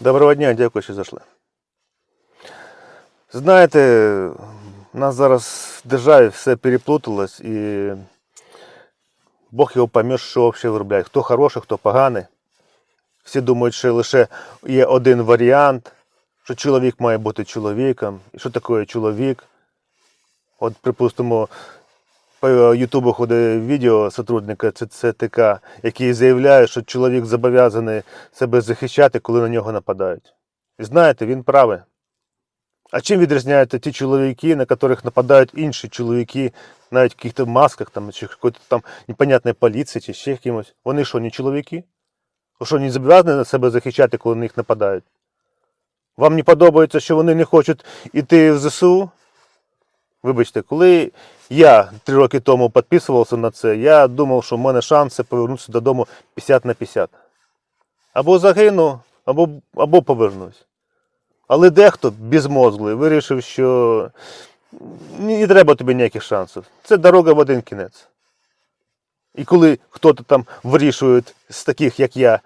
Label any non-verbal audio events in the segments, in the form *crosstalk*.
Доброго дня, дякую, що зайшли. Знаєте, у нас зараз в державі все переплуталось і Бог його пойме, що взагалі виробляє. Хто хороший, хто поганий. Всі думають, що лише є один варіант, що чоловік має бути чоловіком. І що таке чоловік? От, припустимо, по Ютубу ходить відео сотрудника ЦТК, який заявляє, що чоловік зобов'язаний себе захищати, коли на нього нападають. І знаєте, він правий. А чим відрізняються ті чоловіки, на яких нападають інші чоловіки, навіть в яких-то масках, там, чи там непонятної поліції, чи ще кимось? Вони що, не чоловіки? Що, не зобов'язані себе захищати, коли на них нападають? Вам не подобається, що вони не хочуть йти в ЗСУ? Вибачте, коли я три роки тому підписувався на це, я думав, що в мене шанси повернутися додому 50 на 50. Або загину, або, або повернусь. Але дехто безмозглий вирішив, що не, треба тобі ніяких шансів. Це дорога в один кінець. І коли хтось там вирішує з таких, як я,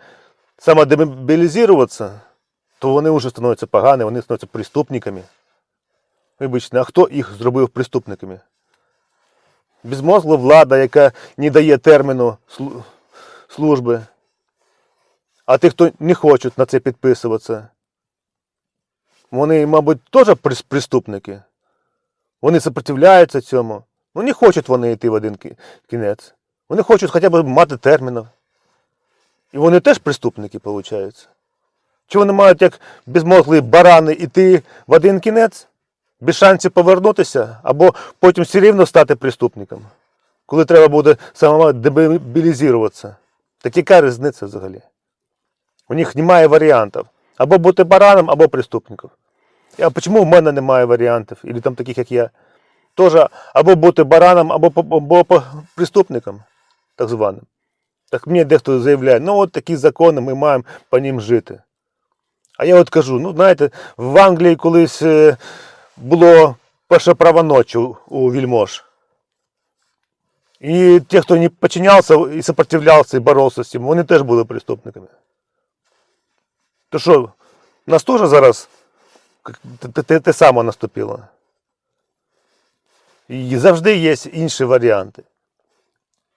самодемобілізуватися, то вони вже становляться погані, вони становляться преступниками. Вибачте, а хто їх зробив преступниками? Безмозгла влада, яка не дає терміну служби. А ті, хто не хочуть на це підписуватися, вони, мабуть, теж прес- преступники. Вони сопротивляються цьому. Ну, не хочуть вони йти в один кінець. Вони хочуть хоча б мати термінів. І вони теж преступники, виходить. Чи вони мають як безмозглі барани йти в один кінець? Без шансів повернутися, або потім все рівно стати преступником, коли треба буде самому дебілізуватися. Так яка різниця взагалі? У них немає варіантів. Або бути бараном, або преступником. А чому в мене немає варіантів, або там таких, як я? Тоже або бути бараном, або, або преступником, так званим. Так мені дехто заявляє, ну от такі закони, ми маємо по ним жити. А я от кажу, ну знаєте, в Англії колись е, було перше право ночі у, вельмож. І ті, хто не подчинявся і сопротивлявся, і боровся з цим, вони теж були преступниками. То що, нас теж зараз те саме наступило. І завжди є інші варіанти.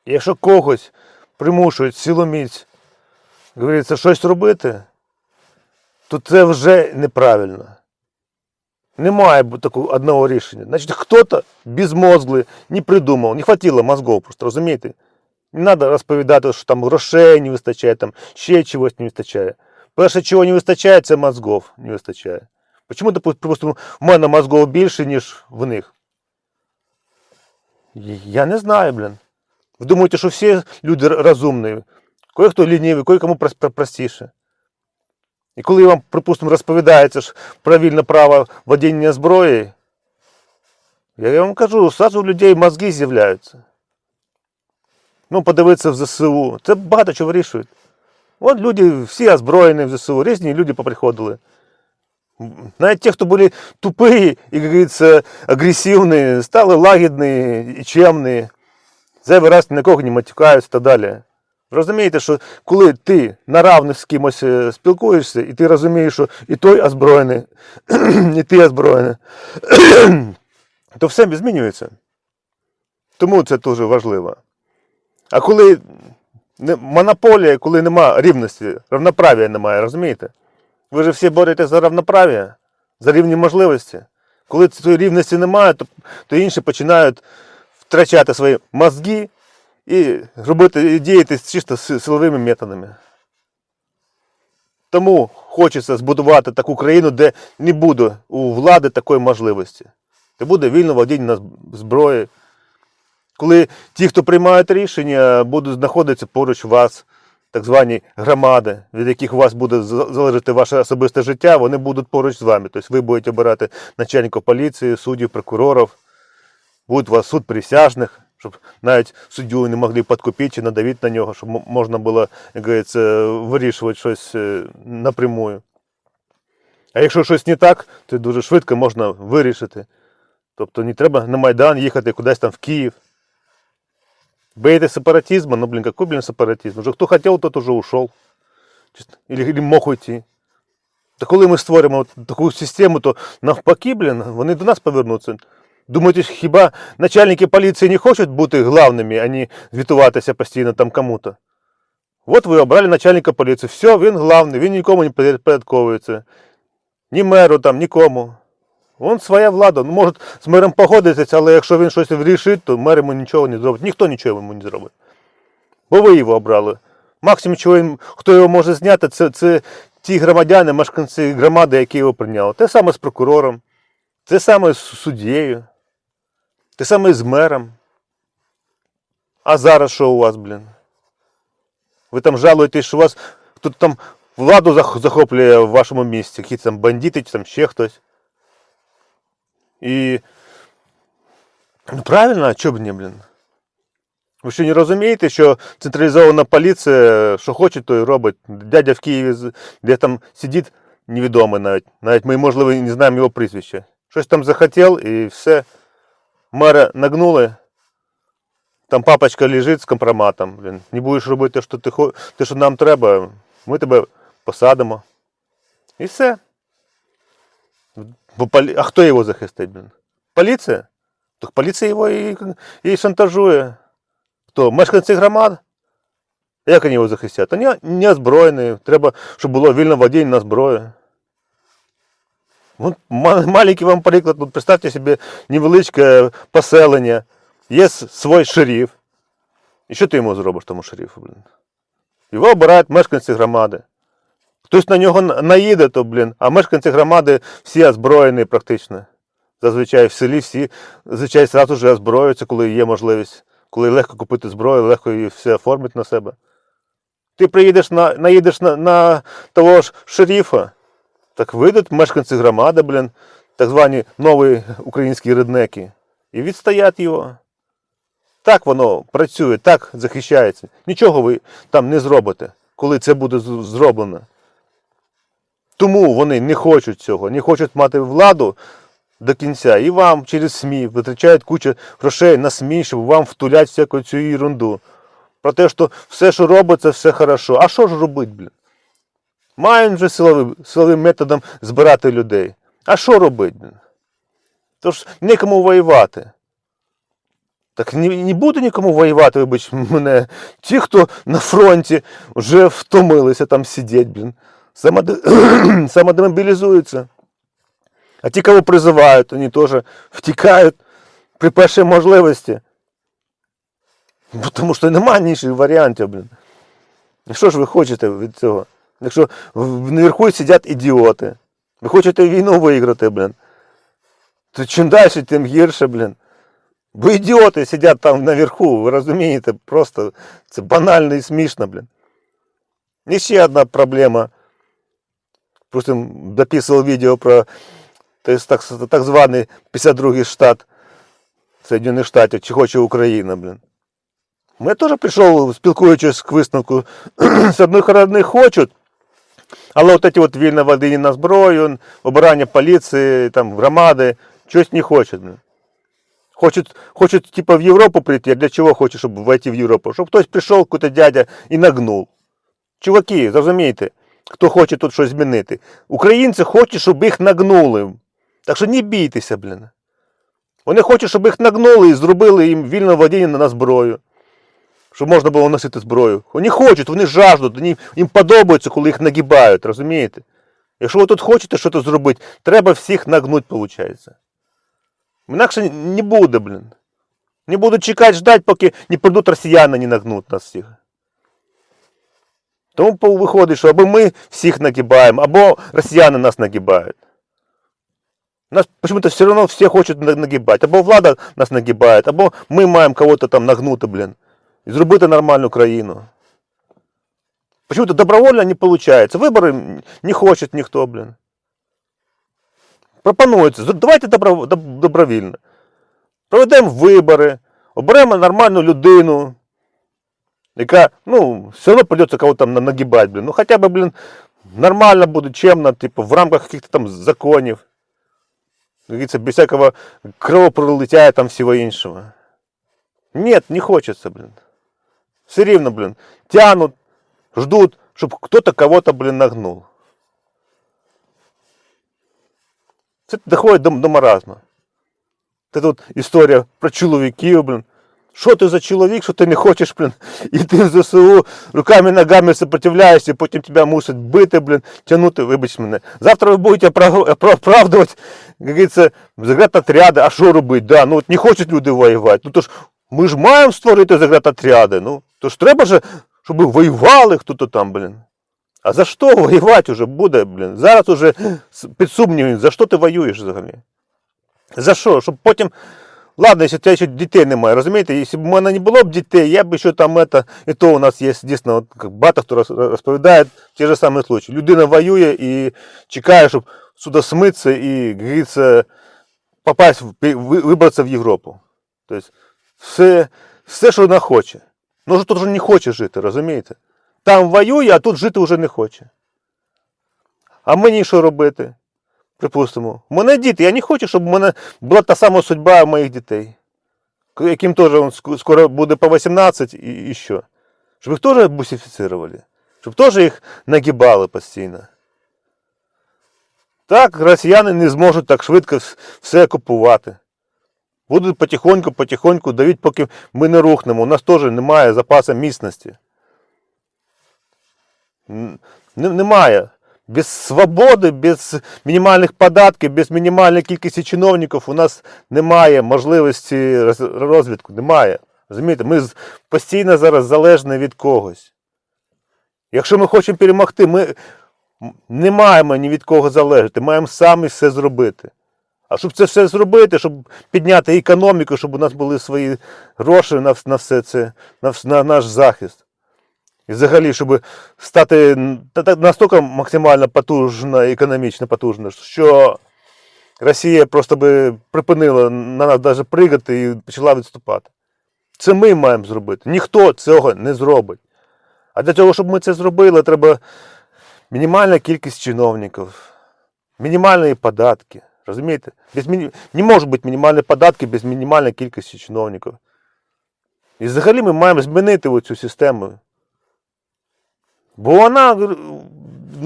Якщо когось примушують силоміць, говориться, щось робити, то це вже неправильно. Немає такого одного рішення. Значить, хто-то безмозглий не придумав, не хватило мозгов просто, розумієте? Не треба розповідати, що там грошей не вистачає, там ще чогось не вистачає. Перше, чого не вистачає, це мозгов не вистачає. Чому, допустимо, в мене мозгов більше, ніж в них? Я не знаю, блін. Ви думаєте, що всі люди розумні? Кое-хто лінивий, кое-кому простіше. І коли вам, припустимо, розповідається ж право водіння зброї, я вам кажу, сразу у людей мозги з'являються. Ну, подивитися в ЗСУ. Це багато чого вирішують. От люди всі озброєні в ЗСУ, різні люди поприходили. Навіть ті, хто були тупі і, як говориться, агресивні, стали лагідні і чемні. Зайвий раз ні на кого не матюкаються і так далі. Розумієте, що коли ти на равних з кимось е, спілкуєшся, і ти розумієш, що і той озброєний, *clears throat* і ти озброєний, *clears throat* то все змінюється. Тому це дуже важливо. А коли монополія, коли нема рівності, равноправ'я немає, розумієте? Ви ж всі боретеся за равноправ'я, за рівні можливості. Коли цієї рівності немає, то, то інші починають втрачати свої мозги і робити і діяти чисто силовими методами. Тому хочеться збудувати таку країну, де не буде у влади такої можливості. Де буде вільно володіння зброї. Коли ті, хто приймають рішення, будуть знаходитися поруч вас, так звані громади, від яких у вас буде залежати ваше особисте життя, вони будуть поруч з вами. Тобто ви будете обирати начальника поліції, суддів, прокурорів, буде у вас суд присяжних, щоб навіть суддю не могли підкупити чи надавити на нього, щоб можна було, як говориться, вирішувати щось е, напрямую. А якщо щось не так, то дуже швидко можна вирішити. Тобто не треба на Майдан їхати кудись там в Київ. Боитесь сепаратизма? Ну, блин, какой, блин, сепаратизм? Уже кто хотел, тот уже. Честно. Или, мог уйти. Та коли ми створимо таку систему, то навпаки, блін, вони до нас повернуться. Думаєте, хіба начальники поліції не хочуть бути главними, а не звітуватися постійно там кому-то? От ви обрали начальника поліції, все, він главний, він нікому не підпорядковується. Ні меру там, нікому. Вон своя влада. Ну, може, з мером погодитися, але якщо він щось вирішить, то мер йому нічого не зробить. Ніхто нічого йому не зробить. Бо ви його обрали. Максимум, чого він, хто його може зняти, це, це ті громадяни, мешканці громади, які його прийняли. Те саме з прокурором, те саме з суддєю, те саме з мером. А зараз що у вас, блін? Ви там жалуєтесь, що у вас хтось там владу захоплює в вашому місті, якісь там бандити чи там ще хтось. І. Ну правильно, а чого б ні, блін? Ви що не розумієте, що централізована поліція, що хоче, то і робить. Дядя в Києві, де там сидить, невідомий навіть. Навіть ми, можливо, не знаємо його прізвище. Щось там захотів і все. Мера нагнули. Там папочка лежить з компроматом. Блін. Не будеш робити те, що, ти, те, що нам треба, ми тебе посадимо. І все. А хто його захистить, блін? Поліція? Так поліція його і, і шантажує. Хто? Мешканці громад? Як вони його захистять? Вони не озброєні. Треба, щоб було вільне водіння на зброю. От маленький вам приклад. От представте собі невеличке поселення. Є свій шериф. І що ти йому зробиш тому шерифу, блін? Його обирають мешканці громади. Хтось на нього наїде, то, блін, а мешканці громади всі озброєні практично. Зазвичай в селі всі зазвичай зразу ж озброюються, коли є можливість, коли легко купити зброю, легко її все оформити на себе. Ти приїдеш на, наїдеш на, на того ж шерифа, так вийдуть мешканці громади, блін, так звані нові українські реднеки, і відстоять його. Так воно працює, так захищається. Нічого ви там не зробите, коли це буде зроблено. Тому вони не хочуть цього, не хочуть мати владу до кінця. І вам через СМІ витрачають кучу грошей на СМІ, щоб вам втулять всяку цю ерунду. Про те, що все, що робиться, все хорошо. А що ж робити, блін? Маємо вже силовим, силовим методом збирати людей. А що робити? Тож некому воювати. Так не, не буде нікому воювати, вибач мене. Ті, хто на фронті вже втомилися там сидіти, блін. *clears throat* Самодемобілізуються. А ті, кого призивають, вони теж втікають при першій можливості. Тому що немає інших варіантів, блін. Що ж ви хочете від цього? Якщо в- наверху сидять ідіоти. Ви хочете війну виграти, блін. То чим далі, тим гірше, блін. Бо ідіоти сидять там наверху, ви розумієте, просто це банально і смішно, блін. І ще одна проблема. Просто дописував відео про то есть, так, так званий 52-й штат Соединених Штатів, чи хоче Україна, блін. Я теж прийшов, спілкуючись к висновку, з *clears throat* одної сторони хочуть, але от ці от вільне водіння на зброю, обирання поліції, там, громади, щось не хочуть. Хочуть, хочуть типа в Європу прийти, а для чого хочуть, щоб войти в Європу? Щоб хтось прийшов, якийсь дядя і нагнув. Чуваки, зрозумієте, хто хоче тут щось змінити. Українці хочуть, щоб їх нагнули. Так що не бійтеся, блін. Вони хочуть, щоб їх нагнули і зробили їм вільне водіння на зброю. Щоб можна було носити зброю. Вони хочуть, вони жаждуть, вони, їм подобається, коли їх нагибають, розумієте? Якщо ви тут хочете щось зробити, треба всіх нагнути, виходить. Інакше не буде, блін. Не буду чекати, ждать, поки не прийдуть росіяни, не нагнуть нас всіх. Тому по- виходить, що або ми всіх нагибаємо, або росіяни нас нагибають. Нас почему-то все равно все хочуть на- нагибати. Або влада нас нагибає, або ми маємо кого-то там нагнути, блін. І зробити нормальну країну. Почему-то добровольно не виходить. Вибори не хоче ніхто, блін. Пропонується. з- Давайте добро, доб- добровільно. Проведемо вибори, оберемо нормальну людину, яка, ну, все одно придеться кого там на- нагибати, блін. Ну хоча б, блін, нормально буде, чемно, типу, в рамках якихось там законів. Как говорится, без всякого кровопролития там всего іншого. Нет, не хочется, блин. Все рівно, блин, тянут, ждут, чтобы кто-то кого-то, блин, нагнул. Це доходить до, до маразму. Це тут історія про чоловіків, блін. Що ти за чоловік, що ти не хочеш, блін, *laughs* іти в ЗСУ, руками, ногами сопротивляєшся, потім тебе мусять бити, блін, тягнути, вибач мене. Завтра ви будете оправ- опра- оправдувати, як говориться, заградотряди, а що робити? Да, ну от не хочуть люди воювати. Ну то ж ми ж маємо створити заградотряди. Ну, то ж треба ж, щоб воювали хто-то там, блін. А за що воювати вже буде, блін? Зараз уже під сумнівом, за що ти воюєш взагалі? За що? Щоб потім. Ладно, якщо у тебе ще дітей немає, розумієте? Якщо б у мене не було б дітей, я б ще там это, і то у нас є дійсно, от, багато хто розповідає ті ж самі случаї. Людина воює і чекає, щоб сюди смитися і, говориться, попасть, вибратися в Європу. Тобто, все, все, що вона хоче. Ну, тут вже не хоче жити, розумієте? Там воює, а тут жити вже не хоче. А мені що робити? Припустимо, у мене діти, я не хочу, щоб у мене була та сама судьба моїх дітей, яким теж скоро буде по 18 і, і що. Щоб їх теж бусифіцировали, щоб теж їх нагибали постійно. Так, росіяни не зможуть так швидко все окупувати. Будуть потихоньку, потихоньку давити, поки ми не рухнемо. У нас теж немає запасу міцності. Немає. Без свободи, без мінімальних податків, без мінімальної кількості чиновників у нас немає можливості роз- розвитку. Немає. Розумієте, ми постійно зараз залежні від когось. Якщо ми хочемо перемогти, ми не маємо ні від кого залежати, маємо самі все зробити. А щоб це все зробити, щоб підняти економіку, щоб у нас були свої гроші на, на все це, на, на наш захист. І взагалі, щоб стати настільки максимально потужна, економічно потужна, що Росія просто би припинила на нас навіть пригати і почала відступати. Це ми маємо зробити. Ніхто цього не зробить. А для того, щоб ми це зробили, треба мінімальна кількість чиновників, мінімальні податки. Розумієте? Без міні... Не може бути мінімальні податки без мінімальної кількості чиновників. І взагалі ми маємо змінити цю систему. Бо вона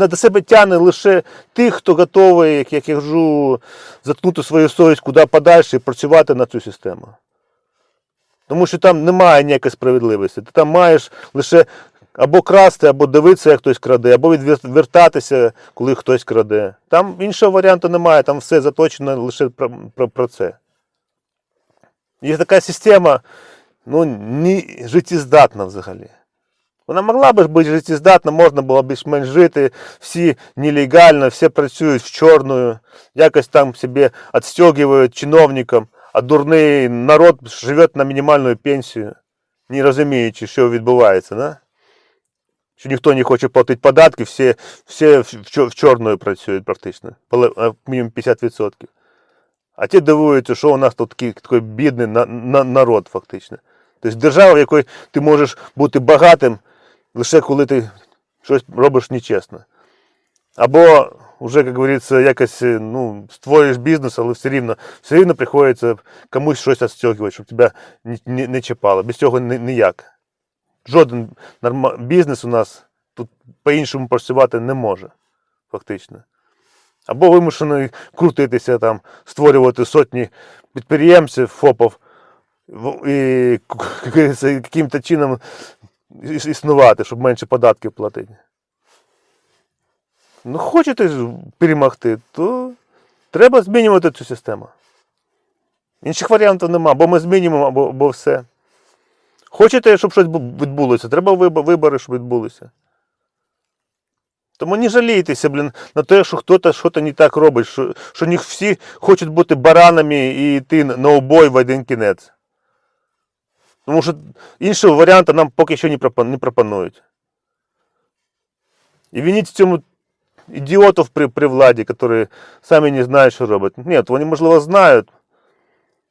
до себе тягне лише тих, хто готовий, як я кажу, заткнути свою совість куди подальше і працювати на цю систему. Тому що там немає ніякої справедливості. Ти там маєш лише або красти, або дивитися, як хтось краде, або відвертатися, коли хтось краде. Там іншого варіанту немає, там все заточено лише про, про, про це. І така система ну, не життєздатна взагалі. Вона могла б бути життєздатна, можна було більш-менш жити, всі нелегально, всі працюють в чорною, якось там собі відстегують чиновникам, а дурний народ живе на мінімальну пенсію, не розуміючи, що відбувається. Да? Що ніхто не хоче платити податки, всі, всі в, чор- чорною працюють практично, а мінімум 50%. А ті дивуються, що у нас тут такий, такий бідний на, на, народ фактично. Тобто держава, в якій ти можеш бути багатим лише коли ти щось робиш нечесно. Або вже, як говориться, якось е, ну, створюєш бізнес, але все рівно, все рівно приходиться комусь щось відстегувати, щоб тебе не, не, не чіпало. Без цього ні- ніяк. Жоден бізнес у нас тут по-іншому працювати не може, фактично. Або вимушений крутитися там, створювати сотні підприємців, ФОПів, і яким-то чином існувати, щоб менше податків платити. Ну, хочете перемогти, то треба змінювати цю систему. Інших варіантів нема, або ми змінюємо, або, або все. Хочете, щоб щось відбулося, треба вибо- вибори, щоб відбулися. Тому не жалійтеся, блін, на те, що хтось щось не так робить, що, що не всі хочуть бути баранами і йти на обой в один кінець. Тому що іншого варіанту нам поки що не пропонують. І виніть в цьому ідіотів при, при владі, які самі не знають, що роблять. Ні, вони, можливо, знають.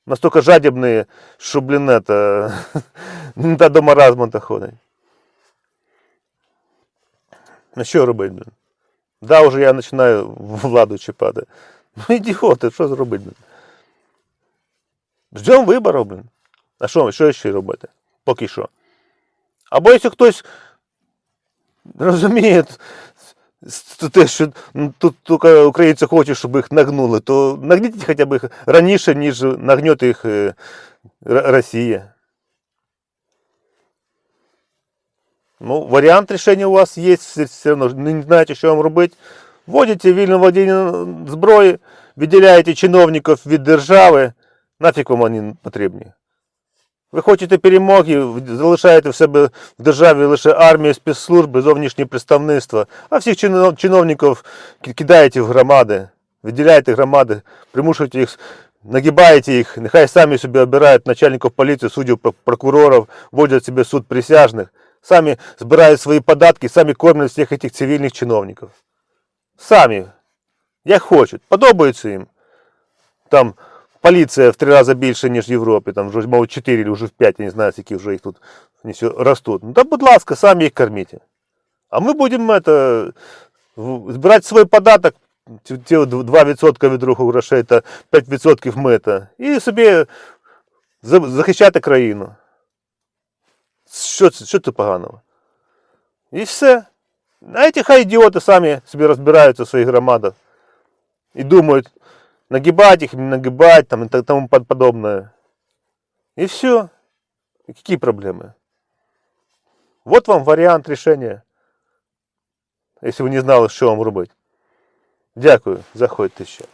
Настільки жадібні, що, блін, это, *laughs* та до маразму доходить. Ну що робити, блін? Да, вже я починаю владу чіпати. Ну, ідіоти, що зробити, блін? Ждемо виборів, блін. А що, що ще робити? Поки що. Або якщо хтось розуміє Те, що ну, тут тільки українці хочуть, щоб їх нагнули, то нагніть хоча б їх раніше, ніж нагнете їх е, Росія. Ну, варіант рішення у вас є, все, одно не знаєте, що вам робити. Вводите вільне володіння зброї, виділяєте чиновників від держави, нафіг вам вони потрібні. Ви хочете перемоги, залишаєте в себе в державі лише армію, спецслужби, зовнішнє представництво, а всіх чинов- чиновників ки- кидаєте в громади, виділяєте громади, примушуєте їх, нагибаєте їх, нехай самі собі обирають начальників поліції, суддів, прок- прокурорів, вводять себе в суд присяжних, самі збирають свої податки, самі кормлять всіх цих цивільних чиновників. Самі, як хочуть, подобається їм. Там поліція в три рази більше, ніж в Європі, там вже, мабуть, 4 чи вже в 5, я не знаю, скільки вже їх тут вони всі ростуть. Ну, та, будь ласка, самі їх корміть. А ми будемо это, в- збирати свій податок, ті ті 2% від руху грошей та 5% ми это, і собі за- захищати країну. Що, це- що це поганого? І все. А ці хай ідіоти самі собі розбираються в своїх громадах і думають, нагибать их, нагибать там, и тому под- подобное. И все. Какие проблемы? Вот вам варіант рішення. Якщо ви не знали, що вам робити. Дякую, заходьте ще.